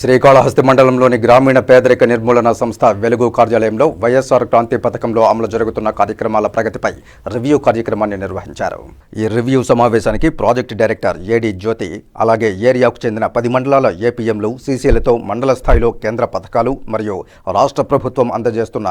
శ్రీకాళహస్తి మండలంలోని గ్రామీణ పేదరిక నిర్మూలన సంస్థ వెలుగు కార్యాలయంలో వైఎస్ఆర్ క్రాంతి పథకంలో అమలు జరుగుతున్న కార్యక్రమాల ప్రగతిపై రివ్యూ కార్యక్రమాన్ని నిర్వహించారు. ఈ రివ్యూ సమావేశానికి ప్రాజెక్టు డైరెక్టర్ ఏడి జ్యోతి అలాగే ఏరియాకు చెందిన పది మండలాల ఏపీఎంలు సీసీలతో మండల స్థాయిలో కేంద్ర పథకాలు మరియు రాష్ట్ర ప్రభుత్వం అందజేస్తున్న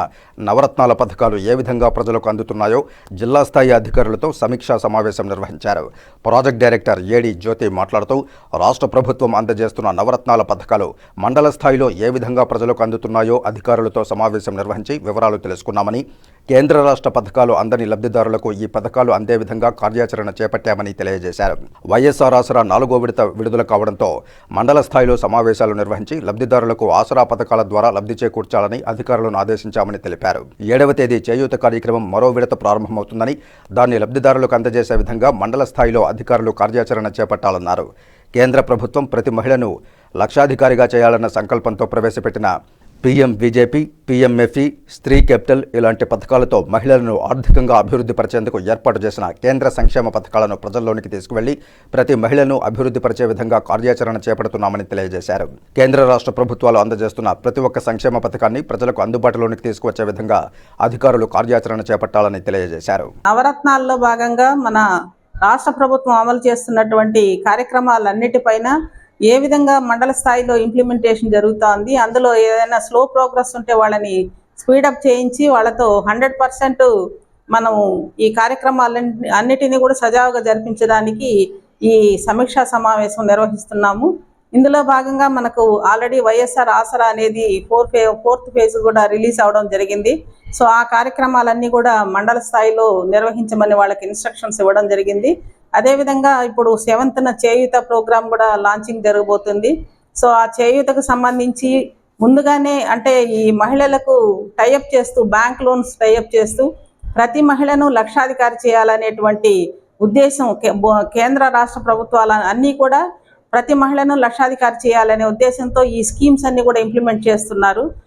నవరత్నాల పథకాలు ఏ విధంగా ప్రజలకు అందుతున్నాయో జిల్లా స్థాయి అధికారులతో సమీక్షా సమావేశం నిర్వహించారు. ప్రాజెక్ట్ డైరెక్టర్ ఏడి జ్యోతి మాట్లాడుతూ రాష్ట్ర ప్రభుత్వం అందజేస్తున్న నవరత్నాల పథకాలు మండల స్థాయిలో ఏ విధంగా ప్రజలకు అందుతున్నాయో అధికారులతో సమావేశం నిర్వహించి వివరాలు తెలుసుకున్నామని కేంద్ర రాష్ట్ర పథకాలు అందని లబ్ధిదారులకు ఈ పథకాలు అందే విధంగా కార్యాచరణ చేపట్టామని తెలియజేశారు. వైఎస్ఆర్ ఆసరా నాలుగో విడత విడుదల కావడంతో మండల స్థాయిలో సమావేశాలు నిర్వహించి లబ్ధిదారులకు ఆసరా పథకాల ద్వారా లబ్ధి చేకూర్చాలని అధికారులను ఆదేశించామని తెలిపారు. ఏడవ తేదీ చేయూత కార్యక్రమం మరో విడత ప్రారంభమవుతుందని దాన్ని లబ్ధిదారులకు అందజేసే విధంగా మండల స్థాయిలో అధికారులు కార్యాచరణ చేపట్టాలన్నారు. కేంద్ర ప్రభుత్వం ప్రతి మహిళను లక్షాధికారిగా చేయాలన్న సంకల్పంతో ప్రవేశపెట్టిన పీఎం బీజేపీ పీఎంఎఫ్ఈ స్త్రీ క్యాపిటల్ ఇలాంటి పథకాలతో మహిళలను ఆర్థికంగా అభివృద్ధి పరిచేందుకు ఏర్పాటు చేసిన కేంద్ర సంక్షేమ పథకాలను ప్రజల్లోనికి తీసుకువెళ్ళి ప్రతి మహిళను అభివృద్ధి పరిచే విధంగా కార్యాచరణ చేపడుతున్నామని తెలియజేశారు. కేంద్ర రాష్ట్ర ప్రభుత్వాలు అందజేస్తున్న ప్రతి ఒక్క సంక్షేమ పథకాన్ని ప్రజలకు అందుబాటులోనికి తీసుకువచ్చే విధంగా అధికారులు కార్యాచరణ చేపట్టాలని తెలియజేశారు. నవరత్నాల్లో భాగంగా మన రాష్ట్ర ప్రభుత్వం అమలు చేస్తున్నటువంటి కార్యక్రమాలన్నిటిపైన ఏ విధంగా మండల స్థాయిలో ఇంప్లిమెంటేషన్ జరుగుతోంది అందులో ఏదైనా స్లో ప్రోగ్రెస్ ఉంటే వాళ్ళని స్పీడప్ చేయించి వాళ్ళతో హండ్రెడ్ పర్సెంట్ మనము ఈ కార్యక్రమాలన్నింటినీ అన్నిటినీ కూడా సజావుగా జరిపించడానికి ఈ సమీక్షా సమావేశం నిర్వహిస్తున్నాము. ఇందులో భాగంగా మనకు ఆల్రెడీ వైఎస్ఆర్ ఆసరా అనేది ఫోర్ ఫే ఫోర్త్ ఫేజ్ కూడా రిలీజ్ అవడం జరిగింది. సో ఆ కార్యక్రమాలన్నీ కూడా మండల స్థాయిలో నిర్వహించమని వాళ్ళకి ఇన్స్ట్రక్షన్స్ ఇవ్వడం జరిగింది. అదేవిధంగా ఇప్పుడు సెవెంత్న చేయూత ప్రోగ్రాం కూడా లాంచింగ్ జరగబోతుంది. సో ఆ చేయూతకు సంబంధించి ముందుగానే అంటే ఈ మహిళలకు టైఅప్ చేస్తూ బ్యాంక్ లోన్స్ టైఅప్ చేస్తూ ప్రతి మహిళను లక్షాధికారి చేయాలనేటువంటి ఉద్దేశం కే- బో- కేంద్ర రాష్ట్ర ప్రభుత్వాల అన్నీ కూడా ప్రతి మహిళను లక్షాధికారి చేయాలనే ఉద్దేశంతో ఈ స్కీమ్స్ అన్ని కూడా ఇంప్లిమెంట్ చేస్తున్నారు.